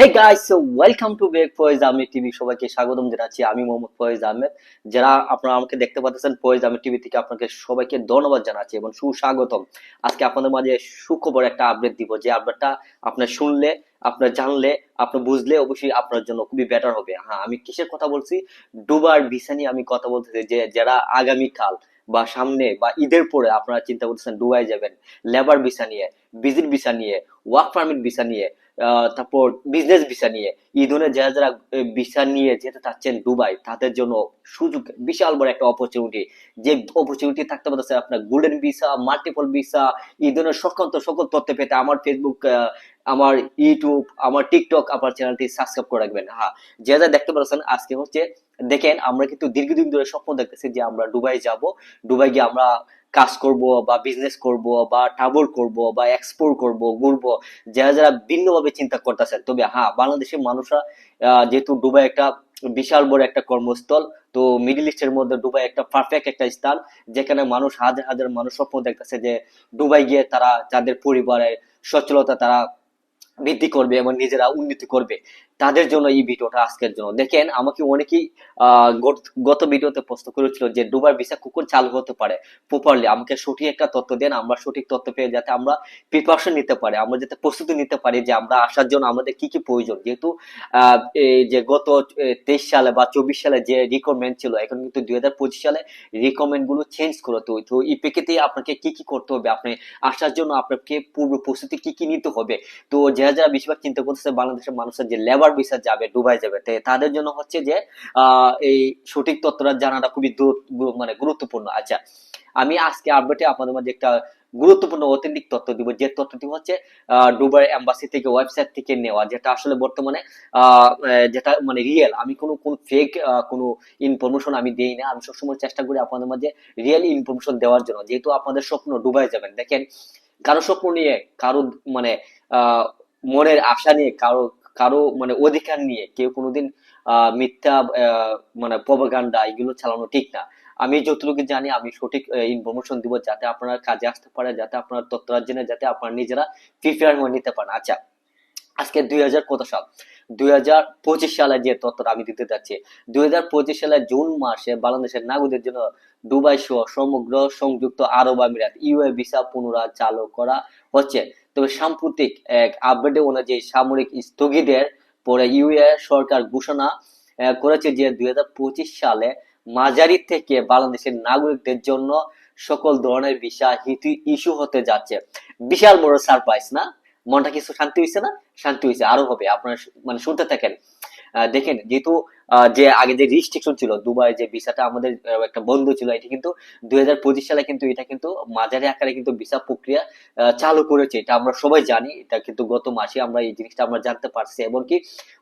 Hey guys welcome to back Faiz Ahmed TV সবাইকে স্বাগতম জানাচ্ছি। আমি মোহাম্মদ ফয়েজ আহমেদ। যারা আপনারা আমাকে দেখতে পাচ্ছেন ফয়েজ আহমেদ টিভি থেকে, আপনাকে সবাইকে ধন্যবাদ জানাচ্ছি এবং সুস্বাগতম। আজকে আপনাদের মাঝে সুখবর একটা আপডেট দিব, যে আপডেটটা আপনার শুনলে, আপনার জানলে আপনি বুঝলে অবশ্যই আপনার জন্য খুবই বেটার হবে। হ্যাঁ আমি কিসের কথা বলছি? ডুবার ভিসা নিয়ে আমি কথা বলতেছি, যে যারা আগামীকাল বা সামনে বা ঈদের পরে আপনারা চিন্তা করতেছেন দুবাই যাবেন লেবার ভিসা নিয়ে ভিজিট ভিসা নিয়ে ওয়ার্ক পারমিট ভিসা নিয়ে তারপর বিজনেস ভিসা নিয়ে। এই ধরনের যারা যারা ভিসা নিয়ে যেতে চাচ্ছেন দুবাই, তাদের জন্য সুযোগ, বিশাল বড় একটা অপরচুনিটি যে অপরচুনিটি থাকতে পারতেছে আপনার গোল্ডেন ভিসা মাল্টিপল ভিসা এই ধরনের সকল সকল তথ্য পেতে আমার ফেসবুক আমার ইউটিউব আমার টিকটক আমার চ্যানেলটি সাবস্ক্রাইব করে রাখবেন। হ্যাঁ যে যা দেখতে পাচ্ছেন আজকে হচ্ছে, দেখেন, আমরা কিন্তু দীর্ঘদিন ধরে স্বপ্ন দেখতেছি যে আমরা দুবাই যাব। দুবাই গিয়ে আমরা কাজ করব বা বিজনেস করব বা ট্রাভেল করব বা এক্সপোর্ট করব, ঘুরবো, যারা যারা ভিন্নভাবে চিন্তা করতেছেন, তবে হ্যাঁ বাংলাদেশের মানুষরা যেহেতু দুবাই একটা বিশাল বড় একটা কর্মস্থল, তো মিডিল ইস্টের মধ্যে ডুবাই একটা পারফেক্ট একটা স্থান, যেখানে মানুষ, হাজার হাজার মানুষ স্বপ্ন দেখতেছে যে ডুবাই গিয়ে তারা তাদের পরিবারের সচ্ছলতা তারা বৃদ্ধি করবে এবং নিজেরা উন্নতি করবে। তাদের জন্য এই ভিডিওটা আজকের জন্য। দেখেন, আমাকে অনেকেই গত- ভিডিওতে প্রশ্ন করেছিল যে দুবার ভিসা কখন চালু হতে পারে প্রপারলি আমাকে সঠিক একটা তথ্য দেন, আমরা সঠিক তথ্য পেয়ে যাতে আমরা প্রিপারেশন নিতে পারি, আমরা যাতে প্রস্তুতি নিতে পারি যে আমরা আসার জন্য আমাদের কি কি প্রয়োজন। যেহেতু যে গত তেইশ সালে বা চব্বিশ সালে যে রিকমেন্ড ছিল, এখন কিন্তু দুই হাজার পঁচিশ সালে রিকমেন্ডগুলো চেঞ্জ করতে হবে তো এই প্রেক্ষিতে আপনাকে কি কি করতে হবে? আপনি আসার জন্য আপনাকে পূর্ব প্রস্তুতি কি কি নিতে হবে? তো যারা যারা বেশিরভাগ চিন্তা করতেছে বাংলাদেশের মানুষের যে লেবার ভিসা যাবে দুবাই যাবে। তাদের জন্য হচ্ছে যে এই সঠিক তথ্যটা জানাটা খুবই মানে গুরুত্বপূর্ণ। আচ্ছা আমি আজকে আপডেটে আপনাদের মাঝে একটা গুরুত্বপূর্ণ অথেন্টিক তথ্য দিব। যে তথ্যটি হচ্ছে দুবাই এম্বাসি থেকে ওয়েবসাইট থেকে নেওয়া, যেটা আসলে বর্তমানে যেটা মানে রিয়েল আমি কোনো, কোন ফেক কোনো ইনফরমেশন আমি দেই না। আমি সবসময় চেষ্টা করি আপনাদের মাঝে রিয়েল ইনফরমেশন দেওয়ার জন্য। যেহেতু আপনাদের স্বপ্ন ডুবাই যাবেন, দেখেন, কারও স্বপ্ন নিয়ে, কারও মানে মনের আশা নিয়ে, কারও কারও মানে অধিকার নিয়ে কেউ কোনোদিন মিথ্যা মানে প্রপাগান্ডা এগুলো চালানো ঠিক না। আমি যতটুকু জানি, আমি সঠিক ইনফরমেশন দিব যাতে আপনারা কাজে আসতে পারে, যাতে আপনার তথ্যরা জেনে যাতে আপনারা নিজেরা প্রিপেয়ার হয়ে নিতে পারেন। আচ্ছা আজকে দুই হাজার কত সাল? দুই হাজার পঁচিশ সালে যে তথ্যটা আমি দিতে যাচ্ছি দুই হাজার পঁচিশ সালে জুন মাসে বাংলাদেশের নাগরিকদের জন্য দুবাই সহ সমগ্র সংযুক্ত আরব আমিরাত ইউএ ভিসা পুনরায় চালু করা হচ্ছে। তবে সাম্প্রতিক এক আপডেট অনুযায়ী সামরিক স্থগিতের পরে ইউএ সরকার ঘোষণা করেছে যে দুই সালে মাঝারি থেকে বাংলাদেশের নাগরিকদের জন্য সকল ধরনের ভিসা হিতি ইস্যু হতে যাচ্ছে। বিশাল বড় সারপ্রাইজ না? মনটা কিছু শান্তি হয়েছে না? শান্তি হয়েছে আরও হবে, আপনারা মানে শুনতে থাকেন। দেখেন, যেহেতু যে আগে যে রিস্ট্রিকশন ছিল, দুবাই যে ভিসাটা আমাদের একটা বন্ধ ছিল, এটি কিন্তু দুই হাজার পঁচিশ সালে কিন্তু এটা কিন্তু মাঝারি আকারে কিন্তু ভিসা প্রক্রিয়া চালু করেছে। এটা আমরা সবাই জানি, এটা কিন্তু গত মাসে আমরা এই জিনিসটা আমরা জানতে পারছি। এমনকি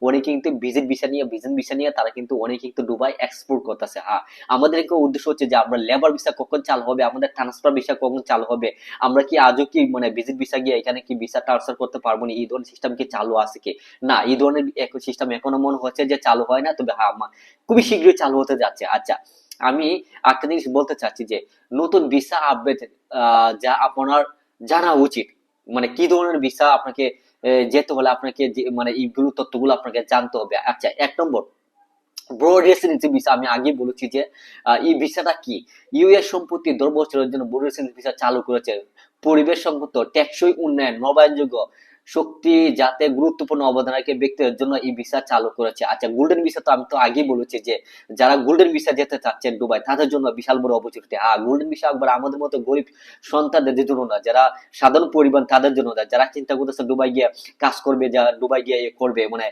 অনেকে কিন্তু ভিজিট ভিসা নিয়ে ভিজিট ভিসা নিয়ে তারা কিন্তু অনেকে কিন্তু দুবাই এক্সপোর্ট করতেছে। হ্যাঁ আমাদের একটা উদ্দেশ্য হচ্ছে যে আমরা লেবার ভিসা কখন চালু হবে, আমাদের ট্রান্সফার ভিসা কখন চালু হবে, আমরা কি আজও কি মানে ভিজিট ভিসা গিয়ে এখানে কি ভিসা ট্রান্সফার করতে পারব না? এই ধরনের সিস্টেম কি চালু আছে কি? না, এই ধরনের সিস্টেম এখনও মনে হচ্ছে যে চালু হয় না, তবে খুবই শীঘ্রই চালু হতে যাচ্ছে। আচ্ছা আমি একটা জিনিস বলতে চাচ্ছি যে, নতুন ভিসা আপডেট যা আপনার জানা উচিত মানে কি ধরনের ভিসা আপনাকে যেতে হলে আপনাকে মানে এইগুলো তথ্যগুলো আপনাকে জানতে হবে। আচ্ছা এক নম্বর ব্রড রেসিডেন্সি ভিসা আমি আগে বলেছি যে এই ভিসাটা কি? ইউএস সম্পত্তি জন্য ব্রড রেসিডেন্সি ভিসা চালু করেছে। পরিবেশ সম্মত টেকসই উন্নয়ন, নবায়নযোগ্য শক্তি যাতে গুরুত্বপূর্ণ অবদান রাখে ব্যক্তিদের জন্য এই ভিসা চালু করেছে। আচ্ছা গোল্ডেন ভিসা তো আমি তো আগেই বলেছি যে, যারা গোল্ডেন ভিসা যেতে চাচ্ছেন দুবাই, তাদের জন্য বিশাল বড় অপরচুনিটি হ্যাঁ গোল্ডেন ভিসা একবার আমাদের মতো গরিব সন্তানদের জন্য না যারা সাধারণ পরিবার তাদের জন্য না, যারা চিন্তা করতেছে দুবাই গিয়ে কাজ করবে, যা দুবাই গিয়ে ইয়ে করবে মানে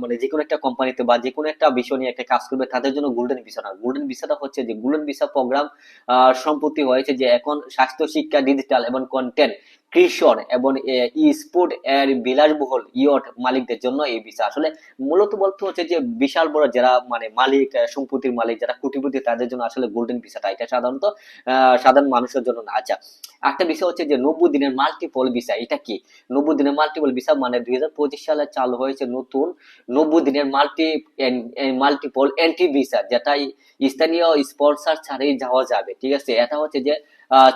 মানে যে কোনো একটা কোম্পানিতে বা যে কোনো একটা বিষয় নিয়ে একটা কাজ করবে, তাদের জন্য গোল্ডেন ভিসা না। গোল্ডেন ভিসাটা হচ্ছে যে গোল্ডেন ভিসা প্রোগ্রাম সম্পত্তি হয়েছে যে, এখন স্বাস্থ্য শিক্ষা ডিজিটাল এবং কন্টেন্ট কৃষণ এবং ই স্পোর্ট এর বিলাসবহুল ইয়ট মালিকদের জন্য এই ভিসা আসলে মূলত বলতে হচ্ছে যে, বিশাল বড় যারা মানে মালিক সম্পত্তির মালিক, যারা কোটিপতি তাদের জন্য আসলে গোল্ডেন ভিসাটা এটা সাধারণত সাধারণ মানুষের জন্য না। আচ্ছা একটা বিষয় হচ্ছে যে নব্বই দিনের মাল্টিপল ভিসা এটা কি? নব্বই দিনের মাল্টিপল ভিসা মানে দুই হাজার পঁচিশ সালে চালু হয়েছে নতুন নব্বই দিনের মাল্টি মাল্টিপল এন্ট্রি ভিসা যেটা স্থানীয় স্পন্সর ছাড়াই যাওয়া যাবে। ঠিক আছে? এটা হচ্ছে যে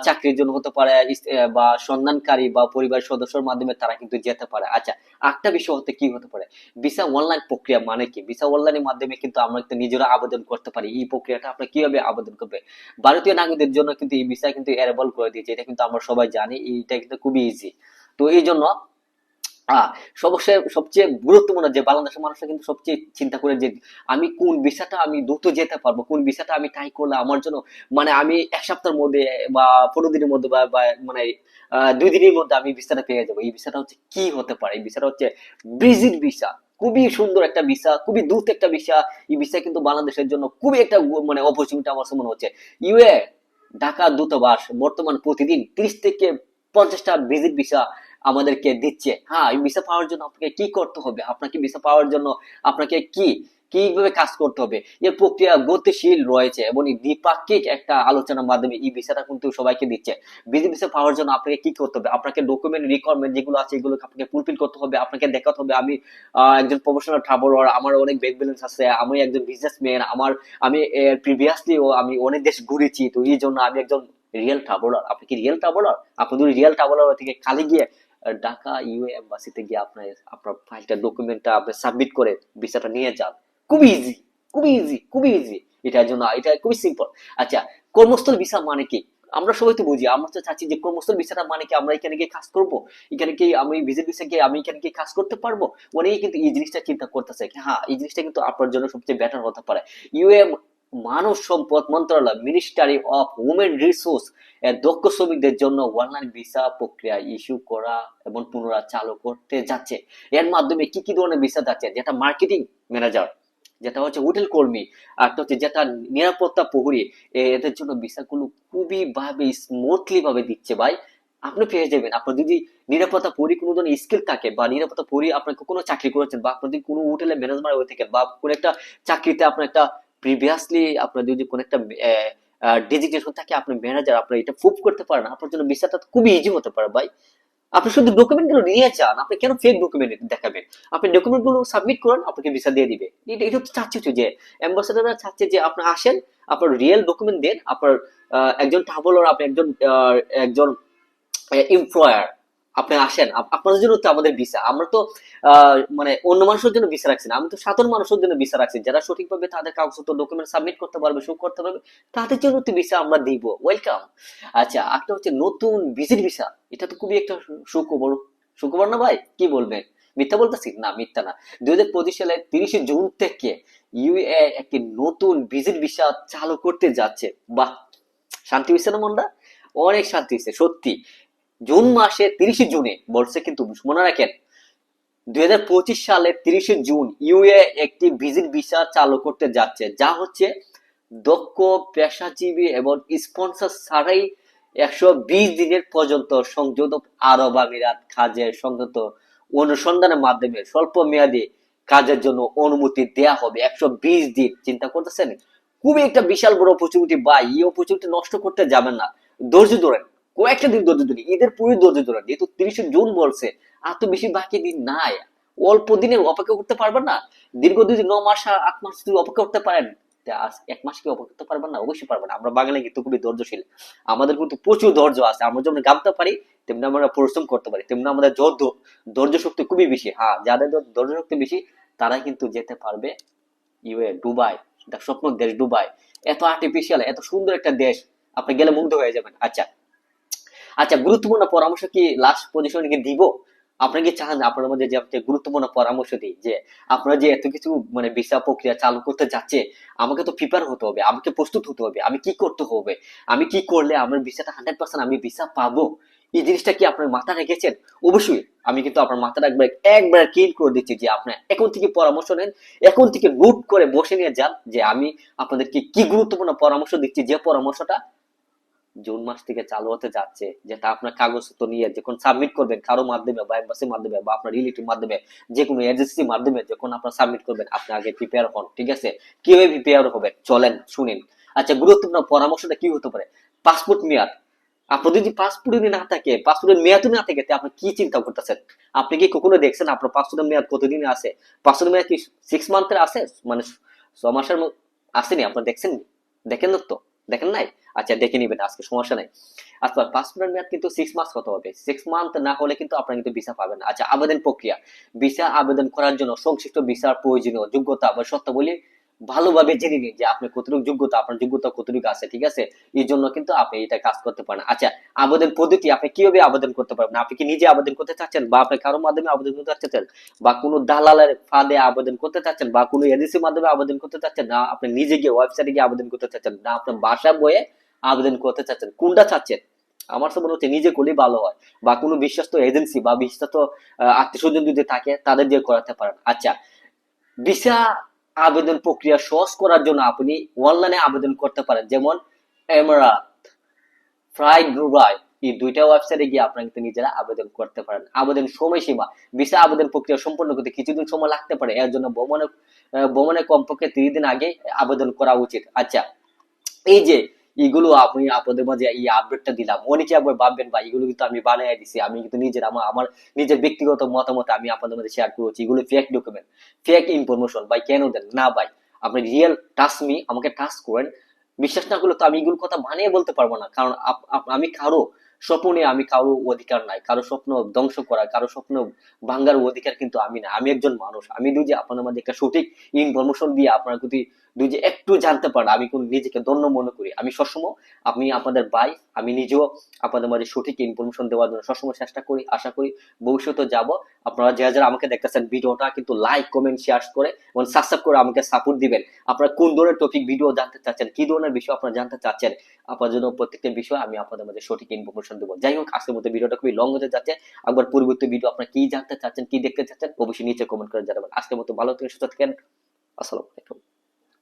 চাকরির জন্য হতে পারে বা সন্ধানকারী বা পরিবার সদস্যর মাধ্যমে তারা কিন্তু যেতে পারে। আচ্ছা একটা বিষয় হতে কি হতে পারে? ভিসা অনলাইন প্রক্রিয়া মানে কি? ভিসা অনলাইনের মাধ্যমে কিন্তু আমরা কিন্তু নিজেরা আবেদন করতে পারি। এই প্রক্রিয়াটা আপনার কীভাবে আবেদন করবে ভারতীয় নাগরিকদের জন্য কিন্তু এই ভিসা কিন্তু অ্যারেবল করে দিয়েছে। এটা কিন্তু আমরা সবাই জানি এটা কিন্তু খুবই ইজি তো এই জন্য সবচেয়ে সবচেয়ে গুরুত্বপূর্ণ যে বাংলাদেশের মানুষরা কিন্তু সবচেয়ে চিন্তা করে যে আমি কোন ভিসাটা আমি দ্রুত যেতে পারব, কোন ভিসাটা আমি ট্রাই করলে আমার জন্য মানে আমি এক সপ্তাহের মধ্যে বা পনেরো দিনের মধ্যে বা মানে দুই দিনের মধ্যে আমি ভিসাটা পেয়ে যাব। এই ভিসাটা হচ্ছে কি হতে পারে? এই ভিসাটা হচ্ছে ভিজিট ভিসা। খুবই সুন্দর একটা ভিসা, খুবই দ্রুত একটা ভিসা। এই ভিসা কিন্তু বাংলাদেশের জন্য খুবই একটা মানে অপরচুনিটি আমার মনে হচ্ছে। ইউএ, ঢাকা দূতাবাস, বর্তমান প্রতিদিন তিরিশ থেকে পঞ্চাশটা ভিজিট ভিসা আমাদেরকে দিচ্ছে। হ্যাঁ ভিসা পাওয়ার জন্য আপনাকে কি করতে হবে? আপনাকে ভিসা পাওয়ার জন্য আপনাকে কি, কীভাবে কাজ করতে হবে? এর প্রক্রিয়া গতিশীল রয়েছে এবং দ্বিপাক্ষিক একটা আলোচনার মাধ্যমে এই ভিসাটা কিন্তু সবাইকে দিচ্ছে। ভিজিট ভিসা পাওয়ার জন্য আপনাকে কি করতে হবে? আপনাকে ডকুমেন্ট রিকোয়ারমেন্ট যেগুলো আছে এগুলো আপনাকে ফুলফিল করতে হবে, আপনাকে দেখাতে হবে। আমি একজন প্রফেশনাল ট্রাভেলার আমার অনেক ব্যাংক ব্যালেন্স আছে, আমি একজন বিজনেসম্যান আমার, আমি প্রিভিয়াসলিও আমি অনেক দেশ ঘুরেছি, তো এই জন্য আমি একজন রিয়েল ট্রাভেলার আপনি কি রিয়েল ট্রাভেলার আপনি যদি রিয়েল ট্রাভেলার থেকে খালি গিয়ে ঢাকা ইউএ এম্বাসিতে গিয়ে আপনার আপনার ফাইলটা ডকুমেন্টটা আপনি সাবমিট করে ভিসাটা নিয়ে যান। খুবই ইজি খুবই ইজি খুবই ইজি এটার জন্য, এটা খুবই সিম্পল আচ্ছা কর্মস্থল ভিসা মানে কি? আমরা সবাই তো বুঝি, আমরা তো চাচ্ছি যে কর্মস্থল ভিসাটা মানে কি? আমরা এখানে গিয়ে কাজ করব? এখানে কি আমি ভিজিট ভিসা গিয়ে আমি এখানে গিয়ে কাজ করতে পারব? অনেকে কিন্তু এই জিনিসটা চিন্তা করতেছে হ্যাঁ এই জিনিসটা কিন্তু আপনার জন্য সবচেয়ে বেটার হতে পারে। ইউএ মানব সম্পদ মন্ত্রণালয় মিনিস্ট্রি অফ উমেন রিসোর্স এর দক্ষ শ্রমিকদের জন্য অনলাইন ভিসা প্রক্রিয়া ইস্যু করা এবং পুনরায় চালু করতে যাচ্ছে। এর মাধ্যমে কি কি ধরনের ভিসা যাচ্ছে? যেটা মার্কেটিং ম্যানেজার যেটা হচ্ছে হোটেল কর্মী, আর হচ্ছে যেটা নিরাপত্তা প্রহরী এদের জন্য ভিসাগুলো খুবই ভাবে স্মুথলি ভাবে দিচ্ছে ভাই। আপনি পেয়ে যাবেন। আপনার যদি নিরাপত্তা পরি কোনো ধরনের স্কিল থাকে বা নিরাপত্তা পরি আপনার কোনো চাকরি করেছেন বা আপনি যদি কোনো হোটেলে ম্যানেজমেন্ট হয়ে থাকেন বা কোনো একটা চাকরিতে আপনার একটা প্রিভিয়াসলি আপনার যদি কোনো একটা ডেজিগনেশন থাকে আপনি ম্যানেজার আপনি এটা প্রুভ করতে পারেন আপনার জন্য ভিসাটা খুবই ইজি হতে পারে ভাই। আপনি শুধু ডকুমেন্টগুলো নিয়ে যান, আপনি কেন ফেক ডকুমেন্ট দেখাবেন? আপনি ডকুমেন্টগুলো সাবমিট করুন, আপনাকে ভিসা দিয়ে দিবে। এটা এটা তো চাচ্ছে যে অ্যাম্বাসেডাররা চাচ্ছে যে আপনি আসেন, আপনার রিয়েল ডকুমেন্ট দেন, আপনার একজন ট্রাভেলার আপনি একজন একজন এমপ্লয়ার আপনি আসেন আপনাদের জন্য তো আমাদের ভিসা আমরা তো মানে অন্য মানুষের জন্য ভিসা রাখছি না। আমি তো সাধারণ মানুষের জন্য ভিসা রাখছি। যারা সঠিকভাবে তাদের কাগজপত্র ডকুমেন্ট সাবমিট করতে পারবে শো করতে পারবে, তাদের জন্য তো ভিসা আমরা দিব। ওয়েলকাম আচ্ছা একটা হচ্ছে নতুন ভিজিট ভিসা এটা তো খুবই একটা সুখবর। সুখবর না ভাই? কি বলবেন? মিথ্যা বলতেছি? না, মিথ্যা না। দুই হাজার পঁচিশ সালের তিরিশে জুন থেকে ইউএ একটি নতুন ভিজিট ভিসা চালু করতে যাচ্ছে। বাহ! শান্তি হয়েছে না মনটা? অনেক শান্তি হয়েছে সত্যি। জুন মাসে তিরিশে জুনে, বলছে কিন্তু মনে রাখেন দুই সালের তিরিশে জুন ইউএ একটি ভিজিট ভিসা চালু করতে যাচ্ছে, যা হচ্ছে দক্ষ পেশাজীবী এবং স্পন্সর ছাড়াই একশো বিশ দিনের পর্যন্ত সংযুক্ত আরব আমিরাত কাজের সংযুক্ত অনুসন্ধানের মাধ্যমে স্বল্প মেয়াদী কাজের জন্য অনুমতি দেয়া হবে। একশো বিশ দিন, চিন্তা করতেছেন? খুবই একটা বিশাল বড় অপরচুনিটি বা এই অপরচুনিটি নষ্ট করতে যাবেন না। ধৈর্য ধরেন। কয়েকটা দিন ধৈর্য ধরে ঈদের পুরো ধৈর্য ধরেন যেহেতু তিরিশে জুন বলছে আর তো বেশি বাকি দিন নাই, অল্প দিনে অপেক্ষা করতে পারবেন না দীর্ঘ দুই ন মাস আট মাস যদি অপেক্ষা করতে পারেন এক মাস কি অপেক্ষা করতে পারবেন না? অবশ্যই পারবেন আমরা বাঙালি কিন্তু খুবই ধৈর্যশীল, আমাদের কিন্তু প্রচুর ধৈর্য আছে, আমরা যেমন গামতে পারি, তেমনি আমরা পরিশ্রম করতে পারি, তেমনি আমাদের ধৈর্য ধৈর্য শক্তি খুবই বেশি হ্যাঁ যাদের ধৈর্য- শক্তি বেশি তারা কিন্তু যেতে পারবে ইউএ দুবাই স্বপ্ন দেশ দুবাই, এত আর্টিফিশিয়াল এত সুন্দর একটা দেশ, আপনি গেলে মুগ্ধ হয়ে যাবেন আচ্ছা। আচ্ছা গুরুত্বপূর্ণ পরামর্শ কি লাস্ট পজিশনে কি দিব? আপনারা কি চান আপনার মধ্যে যে গুরুত্বপূর্ণ পরামর্শ দিই? যে আপনারা যে এত কিছু মানে ভিসা প্রক্রিয়া চালু করতে যাচ্ছে, আমাকে তো প্রিপেয়ার হতে হবে, আমাকে প্রস্তুত হতে হবে, আমি কি করতে হবে, আমি কি করলে আমার ভিসাটা হান্ড্রেড পার্সেন্ট আমি ভিসা পাবো? এই জিনিসটা কি আপনার মাথা রেখেছেন? অবশ্যই, আমি কিন্তু আপনার মাথাটা একবার একবার ক্লিন করে দিচ্ছি যে আপনার এখন থেকে পরামর্শ নেন, এখন থেকে নোট করে বসে নিয়ে যান যে আমি আপনাদেরকে কি গুরুত্বপূর্ণ পরামর্শ দিচ্ছি, যে পরামর্শটা জুন মাস থেকে চালু হতে যাচ্ছে, যেটা আপনার কাগজপত্র নিয়ে যখন সাবমিট করবেন, কারও মাধ্যমে বা এম্বাসির মাধ্যমে বা আপনার রিলেটিভ মাধ্যমে, যে কোনো এজেন্সির মাধ্যমে যখন আপনার সাবমিট করবেন, আপনি আগে প্রিপেয়ার হন, ঠিক আছে? কীভাবে প্রিপেয়ার হবেন চলেন, শুনেন। আচ্ছা গুরুত্বপূর্ণ পরামর্শটা কি হতে পারে? পাসপোর্ট মেয়াদ। আপনার যদি পাসপোর্ট না থাকে পাসপোর্টের মেয়াদ না থাকে আপনি কি চিন্তা করতেছেন? আপনি কি কখনো দেখছেন আপনার পাসপোর্টের মেয়াদ কতদিন আছে? পাসপোর্টের মেয়াদ কি সিক্স মান্থের আছে? মানে ছ মাসের আসেনি, আপনার দেখছেন দেখেন তো? দেখেন নাই? আচ্ছা দেখে নিবেন, আজকে সমস্যা নাই। আচ্ছা পাসপোর্টের মেয়াদ কিন্তু সিক্স মাস হতে হবে? সিক্স মান্থ না হলে কিন্তু আপনারা কিন্তু ভিসা পাবেন আচ্ছা আবেদন প্রক্রিয়া। ভিসা আবেদন করার জন্য সংশ্লিষ্ট ভিসার প্রয়োজনীয় যোগ্যতা বা শর্তাবলী ভালোভাবে জেনে নিন যে আপনি কতটুকু যোগ্যতা, আপনার যোগ্যতা কতটুকু আছে, ঠিক আছে? এই জন্য কিন্তু আপনি এটা কাজ করতে পারেন। আচ্ছা আবেদন পদ্ধতি আপনি কীভাবে আবেদন করতে পারবেন? আপনি কি নিজে আবেদন করতে চাচ্ছেন বা আপনি কারোর মাধ্যমে আবেদন করতে চাচ্ছেন? বা কোনো দালালের ফাঁদে আবেদন করতে চাচ্ছেন বা কোনো এজেন্সির মাধ্যমে আবেদন করতে চাচ্ছেন? না, আপনি নিজে গিয়ে ওয়েবসাইটে গিয়ে আবেদন করতে চাচ্ছেন? না আপনার বাসা বয়ে আবেদন করতে চাচ্ছেন? কোনটা চাচ্ছেন? আমার তো মনে হচ্ছে নিজে করলেই ভালো হয়। বা কোনো বিশ্বস্ত এজেন্সি বা বিশ্বস্ত আত্মীয় স্বজন যদি থাকে, তাদের দিয়ে করাতে পারেন। আচ্ছা ভিসা আবেদন প্রক্রিয়া সহজ করার জন্য আপনি অনলাইনে আবেদন করতে পারেন। যেমন এমারাত ফ্রাইড দুবাই এই দুইটা ওয়েবসাইটে গিয়ে আপনারা কিন্তু নিজেরা আবেদন করতে পারেন। আবেদন সময়সীমা ভিসা আবেদন প্রক্রিয়া সম্পন্ন করতে কিছুদিন সময় লাগতে পারে। এর জন্য ভ্রমণে ভ্রমণে কমপক্ষে তিরিশ দিন আগে আবেদন করা উচিত। আচ্ছা এই যে এগুলো আপনি আপনাদের মাঝে এই আপডেটটা দিলাম। অনেকে আবার ভাববেন, ভাই, এগুলো কিন্তু আমি বানিয়ে দিছি। আমি কিন্তু নিজের, আমার আমার নিজের ব্যক্তিগত মতামত আমি আপনাদের মধ্যে শেয়ার করেছি। এগুলো ফেক ডকুমেন্ট ফেক ইনফরমেশন ভাই, কেন দেন? না, ভাই, আপনি রিয়েল টাস্ক মি আমাকে টাস্ক করেন। বিশ্বাস না করলে তো আমি এগুলো কথা বানিয়ে বলতে পারব না। কারণ আমি কারও স্বপ্ন আমি কারও অধিকার নাই। কারও স্বপ্ন ধ্বংস করা, কারও স্বপ্ন ভাঙ্গার অধিকার কিন্তু আমি না। আমি একজন মানুষ। আমি দুই যে আপনাদের মধ্যে একটা সঠিক ইনফরমেশন দিয়ে আপনার যদি দুই যে একটু জানতে পারেন, আমি কোন নিজেকে ধন্য মনে করি। আমি সবসময় আপনি আপনাদের ভাই, আমি নিজেও আপনাদের মাঝে সঠিক ইনফরমেশন দেওয়ার জন্য সবসময় চেষ্টা করি, আশা করি ভবিষ্যতে যাব। আপনারা যারা যারা আমাকে দেখতেছেন ভিডিওটা, কিন্তু লাইক কমেন্ট শেয়ার করে এবং সাবস্ক্রাইব করে আমাকে সাপোর্ট দিবেন। আপনারা কোন ধরনের টপিক ভিডিও জানতে চাচ্ছেন, কি ধরনের বিষয় আপনারা জানতে চাচ্ছেন আপনার জন্য প্রত্যেকটা বিষয় আমি আপনাদের মধ্যে সঠিক ইনফরমেশন দেবো। যাই হোক, আজকের মধ্যে ভিডিওটা খুবই লং হতে যাচ্ছে। একবার পরবর্তী ভিডিও আপনারা কি জানতে চাচ্ছেন, কি দেখতে চাচ্ছেন, অবশ্যই নিচে কমেন্ট করে জানাবেন। আজকের মতো ভালো থেকে সুস্থ থাকেন। আসসালামু আলাইকুম।